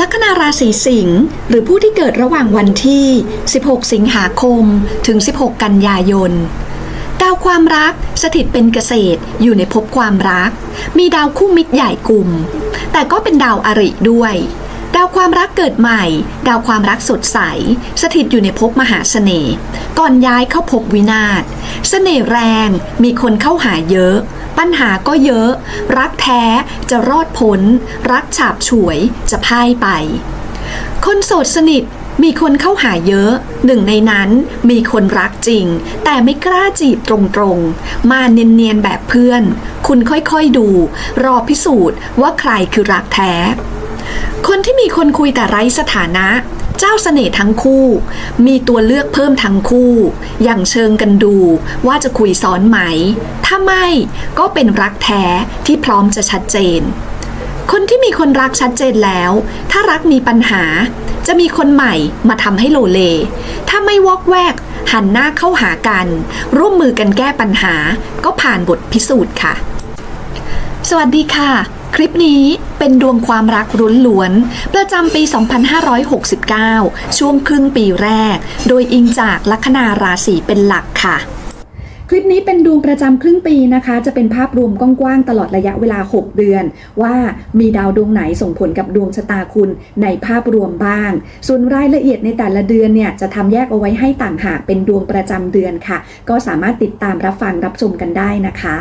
ลัคนาราศีสิงห์หรือผู้ที่เกิดระหว่างวันที่ 16 สิงหาคม ถึง 16 กันยายน ดาวความรักสถิตเป็นเกษตรอยู่ในภพความรัก มีดาวคู่มิตรใหญ่กลุ่ม แต่ก็เป็นดาวอริด้วย ดาวความรักเกิดใหม่ ดาวความรักสดใส สถิตอยู่ในภพมหาเสน่ห์ก่อนย้ายเข้าภพวินาศเสน่ห์แรงมีคนเข้าหาเยอะ ปัญหาก็เยอะ รักแท้จะรอดพ้น รักฉาบฉวยจะพ่ายไป คนโสดสนิทมีคนเข้าหาเยอะ หนึ่งในนั้นมีคนรักจริง แต่ไม่กล้าจีบตรงๆ มาเนียนๆแบบเพื่อน คุณค่อยๆดู รอพิสูจน์ว่าใครคือรักแท้ คนที่มีคนคุยแต่ไร้สถานะ เจ้าเสน่ห์ทั้งคู่ มีตัวเลือกเพิ่มทั้งคู่ อย่างเชิงกันดูว่าจะคุยซ้อนไหม ถ้าไม่ก็เป็นรักแท้ที่พร้อมจะชัดเจน คนที่มีคนรักชัดเจนแล้ว ถ้ารักมีปัญหา จะมีคนใหม่มาทำให้โลเล ถ้าไม่วอกแวก หันหน้าเข้าหากัน ร่วมมือกันแก้ปัญหา ก็ผ่านบทพิสูจน์ค่ะ สวัสดีค่ะ คลิปนี้เป็นดวงความรักรุนล้วน ประจำปี 2569 ช่วงครึ่งปีแรก โดยอิงจากลัคนาราศีเป็นหลักค่ะ คลิปนี้เป็นดวงประจำครึ่งปีนะคะ จะเป็นภาพรวมกว้างๆตลอดระยะเวลา 6 เดือน ว่ามีดาวดวงไหนส่งผลกับดวงชะตาคุณในภาพรวมบ้าง ส่วนรายละเอียดในแต่ละเดือนเนี่ยจะทำแยกเอาไว้ให้ต่างหากเป็นดวงประจำเดือนค่ะ ก็สามารถติดตามรับฟังรับชมกันได้นะคะ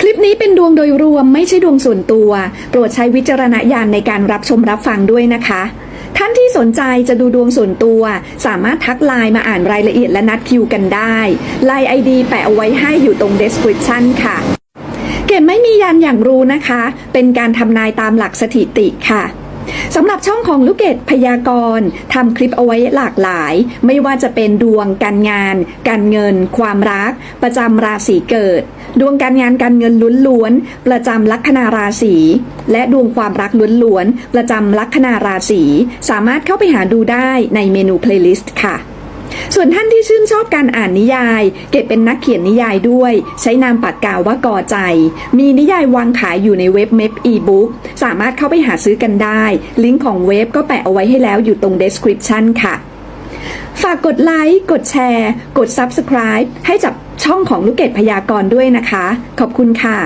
คลิปนี้เป็นดวงโดยรวมไม่ใช่ดวงส่วนตัว โปรดใช้วิจารณญาณในการรับชมรับฟังด้วยนะคะ ท่านที่สนใจจะดูดวงส่วนตัว สามารถทักไลน์มาอ่านรายละเอียดและนัดคิวกันได้ไลน์ไอดีแปะเอาไว้ให้อยู่ตรง description ค่ะ เก็บไม่มียันอย่างรู้นะคะ เป็นการทำนายตามหลักสถิติค่ะ สำหรับช่องของลูกเกดพยากรณ์ทำคลิปเอาไว้หลากหลาย ไม่ว่าจะเป็นดวงการงาน การเงิน ความรัก ประจำราศีเกิด ดวงการงานการเงินล้วนๆประจำลัคนาราศีและดวงความรักล้วนๆประจำลัคนาราศีสามารถเข้าไปหาดูได้ในเมนูเพลย์ลิสต์ค่ะ ส่วนท่านที่ชื่นชอบการอ่านนิยาย เก็บเป็นนักเขียนนิยายด้วย ใช้นามปากกาว่ากอใจ มีนิยายวางขายอยู่ในเว็บเมพอีบุ๊กสามารถเข้าไปหาซื้อกันได้ ลิงก์ของเว็บก็แปะเอาไว้ให้แล้วอยู่ตรง description ค่ะ ฝากกดไลค์ กดแชร์ กด Subscribe ให้จับช่องของลูกเกดพยากรณ์ด้วยนะคะ ขอบคุณค่ะ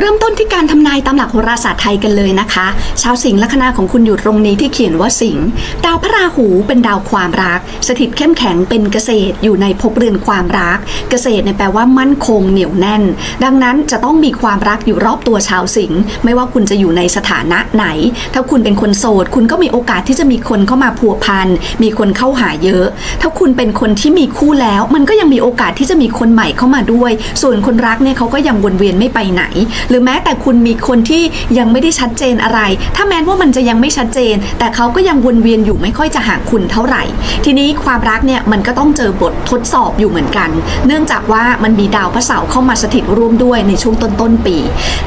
เริ่มต้นที่การทำนายตามหลักโหราศาสตร์ไทยกันเลยนะคะ ชาวสิงห์ลัคนาของคุณอยู่ตรงนี้ที่เขียนว่าสิงห์ดาวพระราหูเป็นดาวความรัก สถิตเข้มแข็งเป็นเกษตรอยู่ในภพเรือนความรัก เกษตรเนี่ยแปลว่ามั่นคงเหนียวแน่น ดังนั้นจะต้องมีความรักอยู่รอบตัวชาวสิงห์ไม่ว่าคุณจะอยู่ในสถานะไหน ถ้าคุณเป็นคนโสด คุณก็มีโอกาสที่จะมีคนเข้ามาพัวพันมีคนเข้าหาเยอะ ถ้าคุณเป็นคนที่มีคู่แล้ว มันก็ยังมีโอกาสที่จะมีคนใหม่เข้ามาด้วย ส่วนคนรักเนี่ยเขาก็ยังวนเวียนไม่ไปไหนหรือแม้แต่คุณมีคนที่ยังไม่ได้ชัดเจนอะไร ถ้าแม้ว่ามันจะยังไม่ชัดเจน แต่เขาก็ยังวนเวียนอยู่ไม่ค่อยจะหาคุณเท่าไหร่ ทีนี้ความรักเนี่ยมันก็ต้องเจอบททดสอบอยู่เหมือนกัน เนื่องจากว่ามันมีดาวพระเสาร์เข้ามาสถิตร่วมด้วยในช่วงต้นต้นๆปี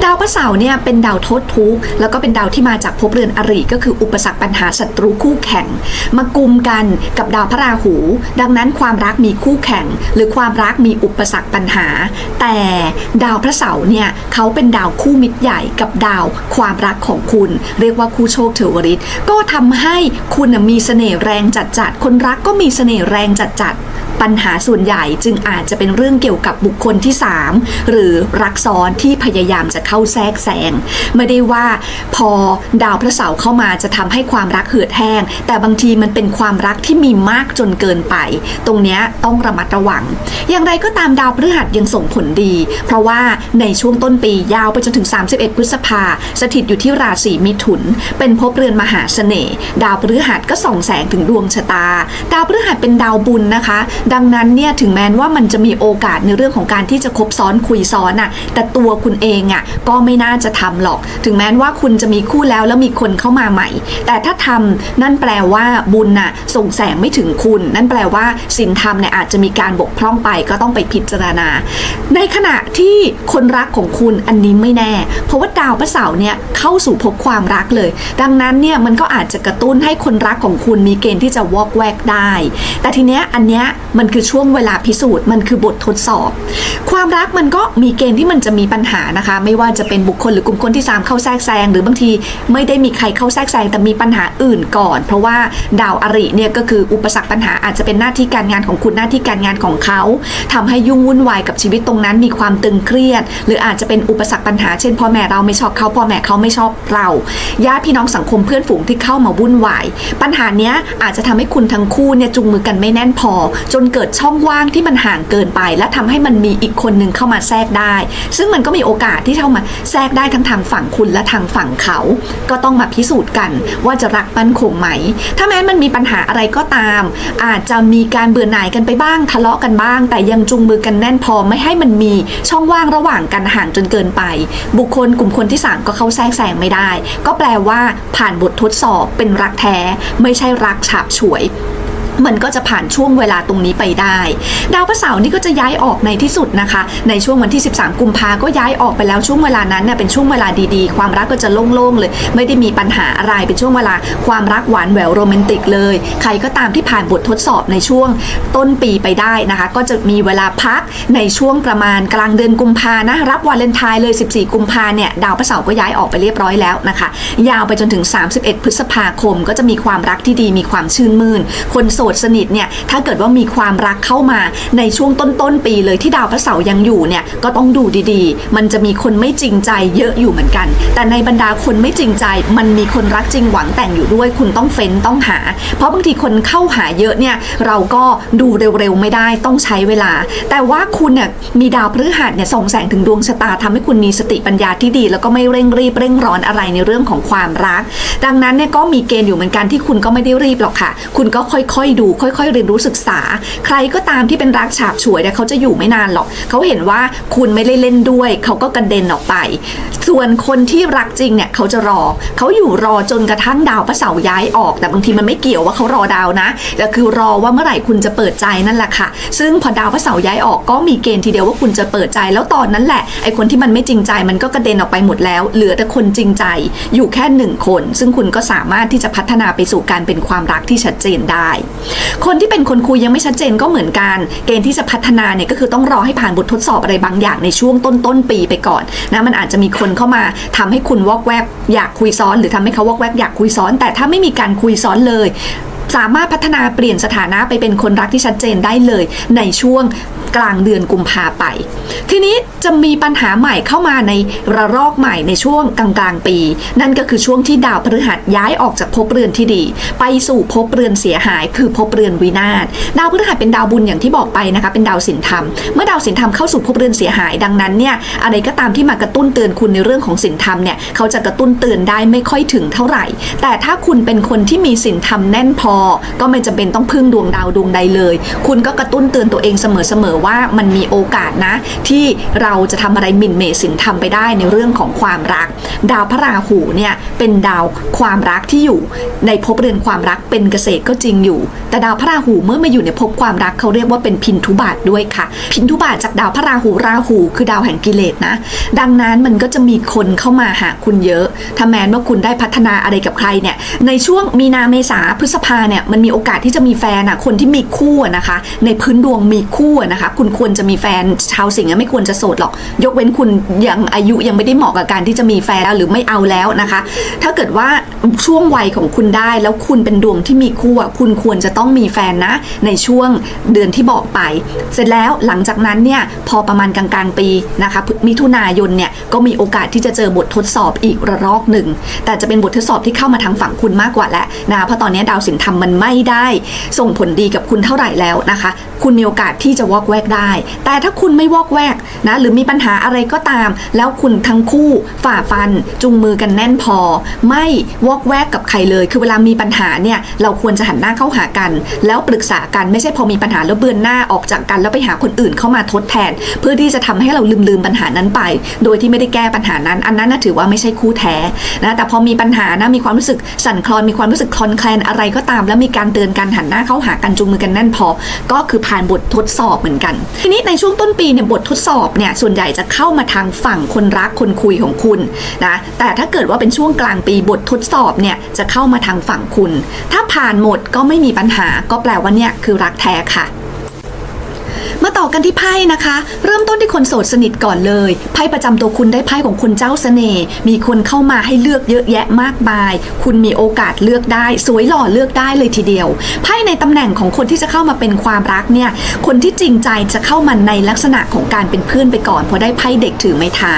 ดาวพระเสาร์เนี่ยเป็นดาวทษทุกข์แล้วก็เป็นดาวที่มาจากภพเรือนอริก็คืออุปสรรคปัญหาศัตรูคู่แข่ง มากุมกันกับดาวพระราหู ดังนั้นความรักมีคู่แข่ง หรือความรักมีอุปสรรคปัญหา แต่ดาวพระเสาร์เนี่ยเขาเป็นดาวคู่มิตรใหญ่กับดาวความรักของคุณ เรียกว่าคู่โชคเทวริตก็ทำให้คุณมีเสน่ห์แรงจัดจัดคนรักก็มีเสน่ห์แรงจัดจัด ปัญหาส่วนใหญ่จึงอาจจะเป็นเรื่องเกี่ยวกับบุคคลที่ 3 หรือรักซ้อนที่พยายามจะเข้าแทรกแซงไม่ได้ว่าพอดาวพระเสาร์เข้ามาจะทำให้ความรักเหือดแห้ง แต่บางทีมันเป็นความรักที่มีมากจนเกินไป ตรงนี้ต้องระมัดระวัง อย่างไรก็ตามดาวพฤหัสยังส่งผลดี เพราะว่าในช่วงต้นปียาวไปจนถึง 31 พฤษภาสถิตอยู่ที่ราศีมิถุน เป็นภพเรือนมหาเสน่ห์ดาวพฤหัสก็ส่องแสงถึงดวงชะตา ดาวพฤหัสเป็นดาวบุญนะคะดังนั้นเนี่ยถึงแม้ว่ามันจะมีโอกาสในเรื่องของการที่จะคบซ้อนคุยซ้อนอะแต่ตัวคุณเองอะก็ไม่น่าจะทำหรอก ถึงแม้ว่าคุณจะมีคู่แล้วแล้วมีคนเข้ามาใหม่ แต่ถ้าทำนั่นแปลว่าบุญน่ะส่งแสงไม่ถึงคุณ นั่นแปลว่าสินธรรมเนี่ยอาจจะมีการบกพร่องไปก็ต้องไปพิจารณา ในขณะที่คนรักของคุณอันนี้ไม่แน่ เพราะว่าดาวพระเสาร์เนี่ยเข้าสู่ภพความรักเลย ดังนั้นเนี่ยมันก็อาจจะกระตุ้นให้คนรักของคุณมีเกณฑ์ที่จะวอกแวกได้ แต่ทีเนี้ยอันเนี้ยมันคือช่วงเวลาพิสูจน์ มันคือบททดสอบ ความรักมันก็มีเกณฑ์ที่มันจะมีปัญหานะคะ ไม่ว่าจะเป็นบุคคลหรือกลุ่มคนที่ 3 เข้าแทรกแซงหรือบางทีไม่ได้มีใครเข้าแทรกแซงแต่มีปัญหาอื่นก่อน เพราะว่าดาวอริเนี่ยก็คืออุปสรรคปัญหาอาจจะเป็นหน้าที่การงานของคุณหน้าที่การงานของเขาทำให้ยุ่งวุ่นวายกับชีวิตตรงนั้น มีความตึงเครียด หรืออาจจะเป็นอุปสรรคปัญหาเช่นพ่อแม่เราไม่ชอบเขาพ่อแม่เขาไม่ชอบเราญาติพี่น้องสังคมเพื่อนฝูงที่เข้ามาวุ่นวายปัญหาเนี้ยอาจจะทำให้คุณทั้งคู่เนี่ยจุงมือกันไม่แน่นพอ จนเกิดช่องว่างที่มันห่างเกินไป และทำให้มันมีอีกคนหนึ่งเข้ามาแทรกได้ ซึ่งมันก็มีโอกาสที่เข้ามาแทรกได้ทั้งทางฝั่งคุณและทางฝั่งเขา ก็ต้องมาพิสูจน์กันว่าจะรักมั่นคงไหม ถ้าแม้มันมีปัญหาอะไรก็ตาม อาจจะมีการเบื่อหน่ายกันไปบ้างทะเลาะกันบ้าง แต่ยังจุงมือกันแน่นพอไม่ให้มันมีช่องว่างระหว่างกันห่างจนเกินไป บุคคลกลุ่มคนที่ 3 ก็เข้าแทรกแซงไม่ได้ ก็แปลว่าผ่านบททดสอบเป็นรักแท้ ไม่ใช่รักฉาบฉวย มันก็จะผ่านช่วงเวลาตรงนี้ไปได้ ดาวพระเสาร์นี่ก็จะย้ายออกในที่สุดนะคะ ในช่วงวันที่ 13 กุมภาก็ย้ายออกไปแล้วช่วงเวลานั้นเนี่ยเป็นช่วงเวลาดีๆ ความรักก็จะโล่งๆเลย ไม่ได้มีปัญหาอะไรเป็นช่วงเวลาความรักหวานแหววโรแมนติกเลย ใครก็ตามที่ผ่านบททดสอบในช่วงต้นปีไปได้นะคะ ก็จะมีเวลาพักในช่วงประมาณกลางเดือนกุมภานะรับวาเลนไทน์เลย 14 กุมภาเนี่ยดาวพระเสาร์ก็ย้ายออกไปเรียบร้อยแล้วนะคะ ยาวไปจนถึง 31 พฤษภาคม ก็จะมีความรักที่ดีมีความชื่นมื่น คนโสดสนิทเนี่ยถ้าเกิดว่ามีความรักเข้ามาในช่วงต้นๆปีเลยที่ดาวพระเสาร์ยังอยู่เนี่ยก็ต้องดูดีๆ มันจะมีคนไม่จริงใจเยอะอยู่เหมือนกัน แต่ในบรรดาคนไม่จริงใจ มันมีคนรักจริงหวังแต่งอยู่ด้วย คุณต้องเฟ้นต้องหา เพราะบางทีคนเข้าหาเยอะเนี่ยเราก็ดูเร็วๆไม่ได้ต้องใช้เวลา แต่ว่าคุณเนี่ยมีดาวพฤหัสเนี่ยส่องแสงถึงดวงชะตาทำให้คุณมีสติปัญญาที่ดี แล้วก็ไม่เร่งรีบเร่งร้อนอะไรในเรื่องของความรัก ดังนั้นเนี่ยก็มีเกณฑ์อยู่เหมือนกันที่คุณก็ไม่ได้รีบหรอกค่ะ คุณก็ค่อยๆดูค่อยๆเรียนรู้ศึกษา ใครก็ตามที่เป็นรักฉาบฉวยเนี่ยเขาจะอยู่ไม่นานหรอกเขาเห็นว่าคุณไม่ได้เล่นด้วย เขาก็กระเด็นออกไป ส่วนคนที่รักจริงเนี่ยเขาจะรอเขาอยู่รอจนกระทั่งดาวพระเสาร์ย้ายออก แต่บางทีมันไม่เกี่ยวว่าเขารอดาวนะแต่คือรอว่าเมื่อไหร่คุณจะเปิดใจนั่นแหละค่ะ ซึ่งพอดาวพระเสาร์ย้ายออกก็มีเกณฑ์ทีเดียวว่าคุณจะเปิดใจแล้วตอนนั้นแหละไอ้คนที่มันไม่จริงใจมันก็กระเด็นออกไปหมดแล้ว เหลือแต่คนจริงใจอยู่แค่หนึ่งคน ซึ่งคุณก็สามารถที่จะพัฒนาไปสู่การเป็นความรักที่ชัดเจนได้คนที่เป็นคนคุยยังไม่ชัดเจนก็เหมือนกัน เกณฑ์ที่จะพัฒนาเนี่ยก็คือต้องรอให้ผ่านบททดสอบอะไรบางอย่างในช่วงต้นต้นๆปีไปก่อนนะมันอาจจะมีคนเข้ามาทำให้คุณวอกแวกอยากคุยซ้อน หรือทำให้เขาวอกแวกอยากคุยซ้อน แต่ถ้าไม่มีการคุยซ้อนเลย สามารถพัฒนาเปลี่ยนสถานะไปเป็นคนรักที่ชัดเจนได้เลยในช่วงกลางเดือนกุมภาไป ทีนี้จะมีปัญหาใหม่เข้ามาในระลอกใหม่ในช่วงกลางกลางๆปี นั่นก็คือช่วงที่ดาวพฤหัสย้ายออกจากภพเรือนที่ดี ไปสู่ภพเรือนเสียหาย คือภพเรือนวินาศดาวพฤหัสเป็นดาวบุญอย่างที่บอกไปนะคะเป็นดาวสินธรรม เมื่อดาวสินธรรมเข้าสู่ภพเรือนเสียหาย ดังนั้นเนี่ยอะไรก็ตามที่มากระตุ้นเตือนคุณในเรื่องของสินธรรมเนี่ยเขาจะกระตุ้นเตือนได้ไม่ค่อยถึงเท่าไหร่ แต่ถ้าคุณเป็นคนที่มีสินธรรมแน่นพอก็ไม่จำเป็นต้องพึ่งดวงดาวดวงใดเลย คุณก็กระตุ้นเตือนตัวเองเสมอๆว่ามันมีโอกาสนะ ที่เราจะทำอะไรหมิ่นเมสินธรรมไปได้ในเรื่องของความรัก ดาวพระราหูเนี่ยเป็นดาวความรักที่อยู่ในภพเรือนความรักเป็นเกษตรก็จริงอยู่ แต่ดาวพระราหูเมื่อมาอยู่ในภพความรักเขาเรียกว่าเป็นพินทุบาทด้วยค่ะ พินทุบาทจากดาวพระราหูราหู คือดาวแห่งกิเลสนะ ดังนั้นมันก็จะมีคนเข้ามาหาคุณเยอะ ถ้าแม้ว่าคุณได้พัฒนาอะไรกับใครเนี่ยในช่วงมีนาเมษาพฤษภาเนี่ยมันมีโอกาสที่จะมีแฟนอะคนที่มีคู่นะคะ ในพื้นดวงมีคู่นะคะ คุณควรจะมีแฟนชาวสิงห์ไม่ควรจะโสดหรอก ยกเว้นคุณยังอายุยังไม่ได้เหมาะกับการที่จะมีแฟนแล้วหรือไม่เอาแล้วนะคะ ถ้าเกิดว่าช่วงวัยของคุณได้แล้วคุณเป็นดวงที่มีคู่อะคุณควรจะต้องมีแฟนนะ ในช่วงเดือนที่บอกไป เสร็จแล้วหลังจากนั้นเนี่ยพอประมาณกลางๆปีนะคะมิถุนายนเนี่ยก็มีโอกาสที่จะเจอบททดสอบอีกระลอกหนึ่งแต่จะเป็นบททดสอบที่เข้ามาทางฝั่งคุณมากกว่าแล้วนะเพราะตอนนี้ดาวสินธรรมมันไม่ได้ส่งผลดีกับคุณเท่าไหร่แล้วนะคะ คุณมีโอกาสที่จะวอกแวกได้ แต่ถ้าคุณไม่วอกแวกนะหรือมีปัญหาอะไรก็ตาม แล้วคุณทั้งคู่ฝ่าฟันจุงมือกันแน่นพอ ไม่วอกแวกกับใครเลย คือเวลามีปัญหาเนี่ยเราควรจะหันหน้าเข้าหากัน แล้วปรึกษากันไม่ใช่พอมีปัญหาแล้วเบือนหน้าออกจากกันแล้วไปหาคนอื่นเข้ามาทดแทน เพื่อที่จะทำให้เราลืมลืมปัญหานั้นไป โดยที่ไม่ได้แก้ปัญหานั้น อันนั้นนะถือว่าไม่ใช่คู่แท้นะแต่พอมีปัญหานะมีความรู้สึกสั่นคลอนมีความรู้สึกคลอนแคลนอะไรก็ตามแล้วมีการเตือนกันหันหน้าเข้าหากันจูงมือกันแน่นพอ ก็คือผ่านบททดสอบเหมือนกัน ทีนี้ในช่วงต้นปีเนี่ยบททดสอบเนี่ยส่วนใหญ่จะเข้ามาทางฝั่งคนรักคนคุยของคุณนะแต่ถ้าเกิดว่าเป็นช่วงกลางปีบททดสอบเนี่ยจะเข้ามาทางฝั่งคุณ ถ้าผ่านหมดก็ไม่มีปัญหาก็แปลว่าเนี่ยคือรักแท้ค่ะ มาต่อกันที่ไพ่นะคะ เริ่มต้นที่คนโสดสนิทก่อนเลยไพ่ประจำตัวคุณได้ไพ่ของคุณเจ้าเสน่ห์มีคนเข้ามาให้เลือกเยอะแยะมากมาย คุณมีโอกาสเลือกได้ สวยหล่อเลือกได้เลยทีเดียวไพ่ในตำแหน่งของคนที่จะเข้ามาเป็นความรักเนี่ยคนที่จริงใจจะเข้ามาในลักษณะของการเป็นเพื่อนไปก่อนเพราะได้ไพ่เด็กถือไม้เท้า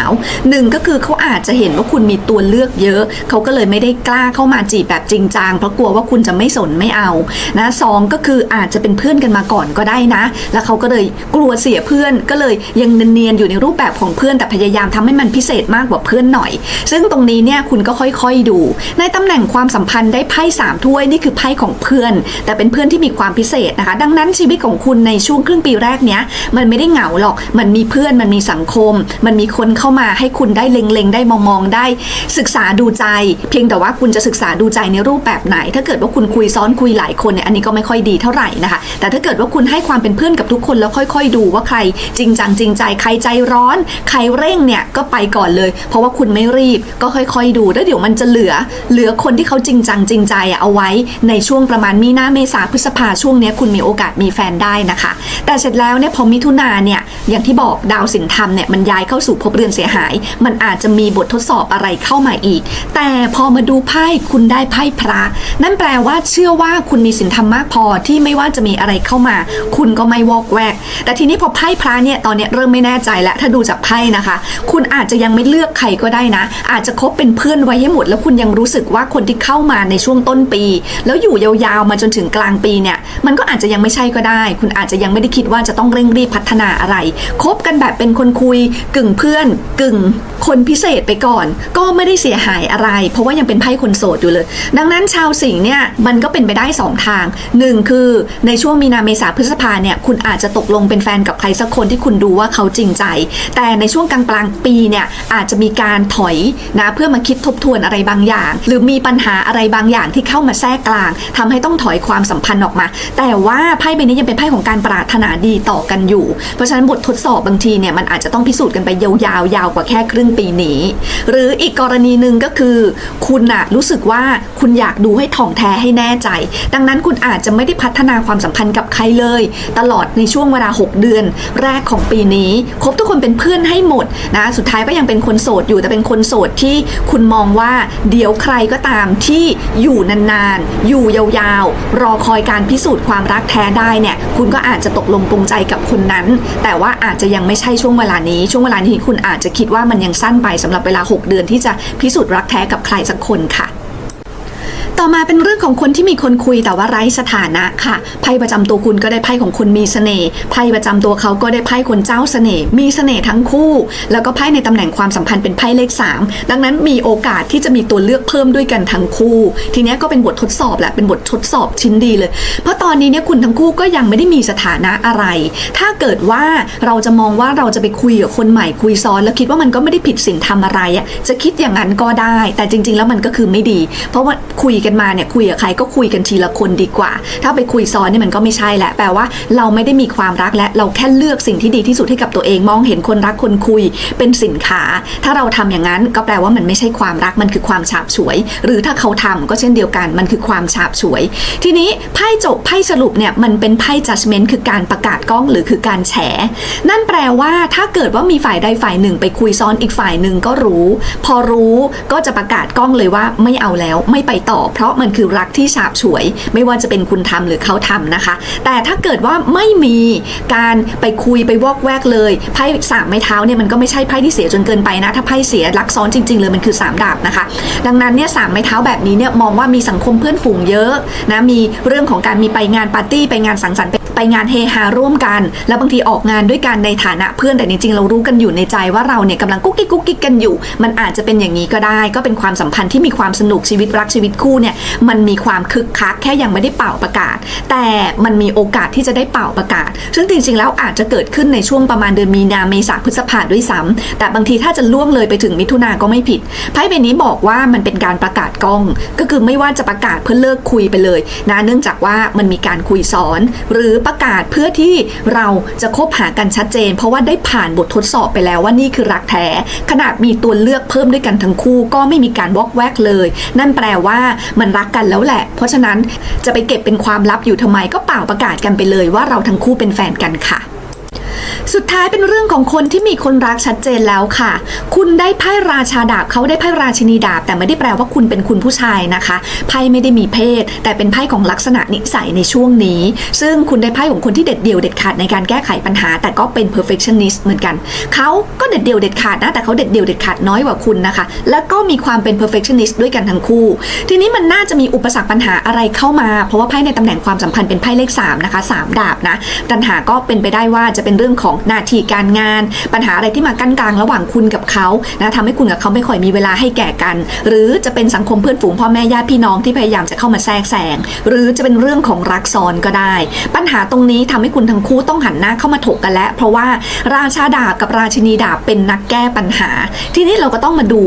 หนึ่งก็คือเขาอาจจะเห็นว่าคุณมีตัวเลือกเยอะเขาก็เลยไม่ได้กล้าเข้ามาจีบแบบจริงจังเพราะกลัวว่าคุณจะไม่สนไม่เอานะสองก็คืออาจจะเป็นเพื่อนกันมาก่อนก็ได้นะ แล้วเขาก็เลยกลัวเสียเพื่อนก็เลยยังเนียนๆอยู่ในรูปแบบของเพื่อนแต่พยายามทำให้มันพิเศษมากกว่าเพื่อนหน่อย ซึ่งตรงนี้เนี่ยคุณก็ค่อยๆดู ในตำแหน่งความสัมพันธ์ได้ไพ่สามถ้วยนี่คือไพ่ของเพื่อน แต่เป็นเพื่อนที่มีความพิเศษนะคะ ดังนั้นชีวิตของคุณในช่วงครึ่งปีแรกเนี้ยมันไม่ได้เหงาหรอก มันมีเพื่อนมันมีสังคม มันมีคนเข้ามาให้คุณได้เล็งๆ ได้มองๆ ได้ศึกษาดูใจ เพียงแต่ว่าคุณจะศึกษาดูใจในรูปแบบไหน ถ้าเกิดว่าคุณคุยซ้อนคุยหลายคนเนี่ยอันนี้ก็ไม่ค่อยดีเท่าไหร่นะคะ แต่ถ้าเกิดว่าคุณให้ความเป็นเพื่อนกับทุกคนแล้วค่ค่อยๆ ดูว่าใครจริงจังจริงใจใครใจร้อน ใครเร่งเนี่ยก็ไปก่อนเลย เพราะว่าคุณไม่รีบก็ค่อยๆ ดูแล้วเดี๋ยวมันจะเหลือ เหลือคนที่เขาจริงจังจริงใจอะเอาไว้ในช่วงประมาณมีนาเมษาพฤษภาช่วงนี้คุณมีโอกาสมีแฟนได้นะคะ แต่เสร็จแล้วเนี่ยพอมิถุนาเนี่ยอย่างที่บอกดาวสินธรรมเนี่ยมันย้ายเข้าสู่ภพเรือนเสียหาย มันอาจจะมีบททดสอบอะไรเข้ามาอีก แต่พอมาดูไพ่คุณได้ไพ่พระ นั่นแปลว่าเชื่อว่าคุณมีสินธรรมมากพอที่ไม่ว่าจะมีอะไรเข้ามา คุณก็ไม่วอกแวกแต่ทีนี้พอไพ่พระเนี่ยตอนเนี้ยเริ่มไม่แน่ใจแล้วถ้าดูจากไพ่นะคะ คุณอาจจะยังไม่เลือกใครก็ได้นะ อาจจะคบเป็นเพื่อนไว้ให้หมด แล้วคุณยังรู้สึกว่าคนที่เข้ามาในช่วงต้นปี แล้วอยู่ยาวๆมาจนถึงกลางปีเนี่ย มันก็อาจจะยังไม่ใช่ก็ได้ คุณอาจจะยังไม่ได้คิดว่าจะต้องเร่งรีบพัฒนาอะไรคบกันแบบเป็นคนคุยกึ่งเพื่อน กึ่งคนพิเศษไปก่อน ก็ไม่ได้เสียหายอะไร เพราะว่ายังเป็นไพ่คนโสดอยู่เลย ดังนั้นชาวสิงห์เนี่ยมันก็เป็นไปได้สองทางหนึ่งคือในช่วงมีนาเมษาพฤษภาเนี่ยคุณอาจจะตกลงเป็นแฟนกับใครสักคนที่คุณดูว่าเขาจริงใจ แต่ในช่วงกลางกลางปีเนี่ยอาจจะมีการถอยนะเพื่อมาคิดทบทวนอะไรบางอย่าง หรือมีปัญหาอะไรบางอย่างที่เข้ามาแทรกกลางทำให้ต้องถอยความสัมพันธ์ออกมา แต่ว่าไพ่ใบนี้ยังเป็นไพ่ของการปรารถนาดีต่อกันอยู่ เพราะฉะนั้นบททดสอบบางทีเนี่ยมันอาจจะต้องพิสูจน์กันไปยาวๆยาวกว่าแค่ครึ่งปีนี้ หรืออีกกรณีหนึ่งก็คือ คุณอะรู้สึกว่าคุณอยากดูให้ถ่องแท้ให้แน่ใจ ดังนั้นคุณอาจจะไม่ได้พัฒนาความสัมพันธ์กับใครเลย ตลอดในช่วงเวลา6 เดือน แรกของปีนี้คบทุกคนเป็นเพื่อนให้หมดนะสุดท้ายก็ยังเป็นคนโสดอยู่แต่เป็นคนโสดที่คุณมองว่าเดี๋ยวใครก็ตามที่อยู่นานๆ อยู่ยาวๆ รอคอยการพิสูจน์ความรักแท้ได้เนี่ยคุณก็อาจจะตกลงปรงใจกับคนนั้น แต่ว่าอาจจะยังไม่ใช่ช่วงเวลานี้ช่วงเวลานี้คุณอาจจะคิดว่ามันยังสั้นไปสำหรับเวลา 6 เดือนที่จะพิสูจน์รักแท้กับใครสักคนค่ะ ต่อมาเป็นเรื่องของคนที่มีคนคุยแต่ว่าไร้สถานะค่ะไพ่ประจำตัวคุณก็ได้ไพ่ของคนมีเสน่ห์ไพ่ประจำตัวเขาก็ได้ไพ่คนเจ้าเสน่ห์มีเสน่ห์ทั้งคู่ แล้วก็ไพ่ในตำแหน่งความสัมพันธ์เป็นไพ่เลขสามดังนั้นมีโอกาสที่จะมีตัวเลือกเพิ่มด้วยกันทั้งคู่ ทีนี้ก็เป็นบททดสอบแหละเป็นบททดสอบชิ้นดีเลย เพราะตอนนี้เนี่ยคุณทั้งคู่ก็ยังไม่ได้มีสถานะอะไร ถ้าเกิดว่าเราจะมองว่าเราจะไปคุยกับคนใหม่คุยซ้อน แล้วคิดว่ามันก็ไม่ได้ผิดศีลธรรมอะไรอะจะคิดอย่างนั้นก็ได้ แต่จริง ๆ แล้วมันก็คือไม่ดี เพราะว่าคุยกันมาเนี่ยคุยกับใครก็คุยกันทีละคนดีกว่า ถ้าไปคุยซ้อนเนี่ยมันก็ไม่ใช่แหละแปลว่าเราไม่ได้มีความรักและเราแค่เลือกสิ่งที่ดีที่สุดให้กับตัวเองมองเห็นคนรักคนคุยเป็นสินค้า ถ้าเราทำอย่างนั้นก็แปลว่ามันไม่ใช่ความรักมันคือความฉาบฉวย หรือถ้าเขาทำก็เช่นเดียวกันมันคือความฉาบฉวย ทีนี้ไพ่จบไพ่สรุปเนี่ยมันเป็นไพ่ judgment คือการประกาศกล้องหรือคือการแฉ นั่นแปลว่าถ้าเกิดว่ามีฝ่ายใดฝ่ายหนึ่ง ไปคุยซ้อนอีกฝ่ายหนึ่งก็รู้ พอรู้ก็จะประกาศกล้องเลยว่าไม่เอาแล้วไม่ไปต่อเพราะมันคือรักที่ฉาบฉวย ไม่ว่าจะเป็นคุณทำหรือเขาทำนะคะ แต่ถ้าเกิดว่าไม่มีการไปคุยไปวอกแวกเลยไพ่สามไม้เท้าเนี่ยมันก็ไม่ใช่ไพ่ที่เสียจนเกินไปนะ ถ้าไพ่เสียรักซ้อนจริง ๆ เลยมันคือสามดาบนะคะ ดังนั้นเนี่ยสามไม้เท้าแบบนี้เนี่ยมองว่ามีสังคมเพื่อนฝูงเยอะนะมีเรื่องของการมีไปงานปาร์ตี้ไปงานสังสรรค์ไปงานเฮฮาร่วมกัน แล้วบางทีออกงานด้วยกันในฐานะเพื่อนแต่จริงๆเรารู้กันอยู่ในใจว่าเราเนี่ยกำลังกุ๊กกิ๊กกุ๊กกิ๊กกันอยู่ มันอาจจะเป็นอย่างนี้ก็ได้ ก็เป็นความสัมพันธ์ที่มีความสนุกชีวิตรักชีวิตคู่เนี่ยมันมีความคึกคักแค่ยังไม่ได้เป่าประกาศ แต่มันมีโอกาสที่จะได้เป่าประกาศ ซึ่งจริงๆ แล้วอาจจะเกิดขึ้นในช่วงประมาณเดือนมีนาเมษาพฤษภาด้วยซ้ำแต่บางทีถ้าจะล่วงเลยไปถึงมิถุนาก็ไม่ผิดไพ่ใบนี้บอกว่ามันเป็นการประกาศกล้อง ก็คือไม่ว่าจะประกาศเพื่อเลิกคุยไปเลยนะเนื่องจากว่ามันมีการคุยซ้อน หรือประกาศเพื่อที่เราจะคบหากันชัดเจน เพราะว่าได้ผ่านบททดสอบไปแล้วว่านี่คือรักแท้ขนาดมีตัวเลือกเพิ่มด้วยกันทั้งคู่ ก็ไม่มีการวอกแวกเลย นั่นแปลว่ามันรักกันแล้วแหละ เพราะฉะนั้นจะไปเก็บเป็นความลับอยู่ทำไมก็เปล่าประกาศกันไปเลยว่าเราทั้งคู่เป็นแฟนกันค่ะ สุดท้ายเป็นเรื่องของคนที่มีคนรักชัดเจนแล้วค่ะ คุณได้ไพ่ราชาดาบเขาได้ไพ่ราชินีดาบ แต่ไม่ได้แปลว่าคุณเป็นคุณผู้ชายนะคะไพ่ไม่ได้มีเพศ แต่เป็นไพ่ของลักษณะนิสัยในช่วงนี้ ซึ่งคุณได้ไพ่ของคนที่เด็ดเดี่ยวเด็ดขาดในการแก้ไขปัญหา แต่ก็เป็น perfectionist เหมือนกันเขาก็เด็ดเดี่ยวเด็ดขาดนะแต่เขาเด็ดเดี่ยวเด็ดขาดน้อยกว่าคุณนะคะ แล้วก็มีความเป็น perfectionist ด้วยกันทั้งคู่ ทีนี้มันน่าจะมีอุปสรรคปัญหาอะไรเข้ามาเพราะว่าไพ่ในตำแหน่งความสัมพันธ์เป็นไพ่เลข3นะคะสามดาบนะปัญหาก็เป็นไปได้ว่าจะเป็นเรื่องของหน้าที่การงาน ปัญหาอะไรที่มากั้นกลางระหว่างคุณกับเขานะทำให้คุณกับเขาไม่ค่อยมีเวลาให้แก่กัน หรือจะเป็นสังคมเพื่อนฝูงพ่อแม่ญาติพี่น้องที่พยายามจะเข้ามาแทรกแซงหรือจะเป็นเรื่องของรักซ้อนก็ได้ ปัญหาตรงนี้ทำให้คุณทั้งคู่ต้องหันหน้าเข้ามาถกกันแล้ว เพราะว่าราชาดาบกับราชินีดาบเป็นนักแก้ปัญหา ทีนี้เราก็ต้องมาดู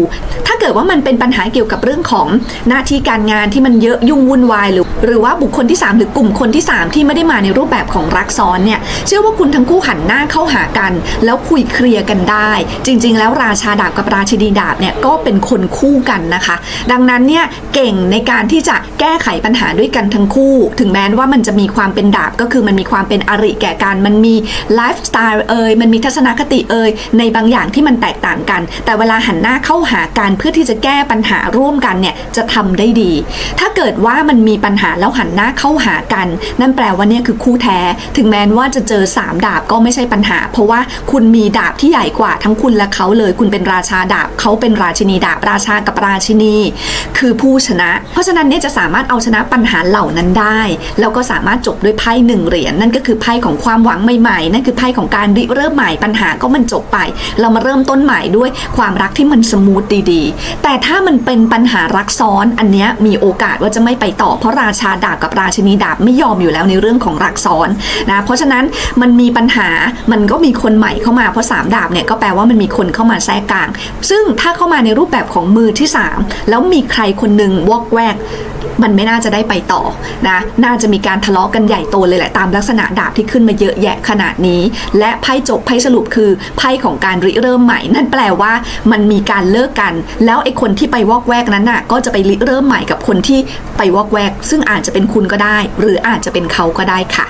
ถ้าเกิดว่ามันเป็นปัญหาเกี่ยวกับเรื่องของหน้าที่การงานที่มันเยอะยุ่งวุ่นวายหรือ หรือว่าบุคคลที่ 3 หรือกลุ่มคนที่ 3 ที่ไม่ได้มาในรูปแบบของรักซ้อนเนี่ยเชื่อว่าคุณทั้งคู่หันหน้าเข้าหากัน แล้วคุยเคลียร์กันได้ จริง ๆ แล้วราชาดาบกับราชินีดาบเนี่ยก็เป็นคนคู่กันนะคะ ดังนั้นเนี่ยเก่งในการที่จะแก้ไขปัญหาด้วยกันทั้งคู่ ถึงแม้ว่ามันจะมีความเป็นดาบก็คือมันมีความเป็นอริแก่กันมันมีไลฟ์สไตล์เอ่ยมันมีทัศนคติเอ่ยในบางอย่างที่มันแตกต่างกัน แต่เวลาหันหน้าเข้าหากันเพื่อที่จะแก้ปัญหาร่วมกันเนี่ยจะทำได้ดี ถ้าเกิดว่ามันมีปัญหาแล้วหันหน้าเข้าหากัน นั่นแปลว่าเนี่ยคือคู่แท้ ถึงแม้ว่าจะเจอ 3 ดาบก็ไม่ใช่ปัญหา เพราะว่าคุณมีดาบที่ใหญ่กว่าทั้งคุณและเขาเลย คุณเป็นราชาดาบเขาเป็นราชินีดาบราชากับราชินี คือผู้ชนะ เพราะฉะนั้นเนี่ยจะสามารถเอาชนะปัญหาเหล่านั้นได้ แล้วก็สามารถจบด้วยไพ่หนึ่งเหรียญนั่นก็คือไพ่ของความหวังใหม่ๆนั่นคือไพ่ของการริเริ่มใหม่ปัญหาก็มันจบไป เรามาเริ่มต้นใหม่ด้วยความรักที่มันสมูทดีๆ แต่ถ้ามันเป็นปัญหารักซ้อนอันเนี้ยมีโอกาสว่าจะไม่ไปต่อเพราะราชาดาบกับราชินีดาบไม่ยอมอยู่แล้วในเรื่องของรักซ้อนนะเพราะฉะนั้นมันมีปัญหามันก็มีคนใหม่เข้ามาเพราะสามดาบเนี่ยก็แปลว่ามันมีคนเข้ามาแทรกกลาง ซึ่งถ้าเข้ามาในรูปแบบของมือที่สามแล้วมีใครคนหนึ่งวอกแวกมันไม่น่าจะได้ไปต่อนะ น่าจะมีการทะเลาะกันใหญ่โตเลยแหละตามลักษณะดาบที่ขึ้นมาเยอะแยะขนาดนี้ และไพ่จบไพ่สรุปคือไพ่ของการริเริ่มใหม่ นั่นแปลว่ามันมีการเลิกกัน แล้วไอ้คนที่ไปวอกแวกนั้นน่ะก็จะไปริเริ่มใหม่กับคนที่ไปวอกแวก ซึ่งอาจจะเป็นคุณก็ได้ หรืออาจจะเป็นเขาก็ได้ค่ะ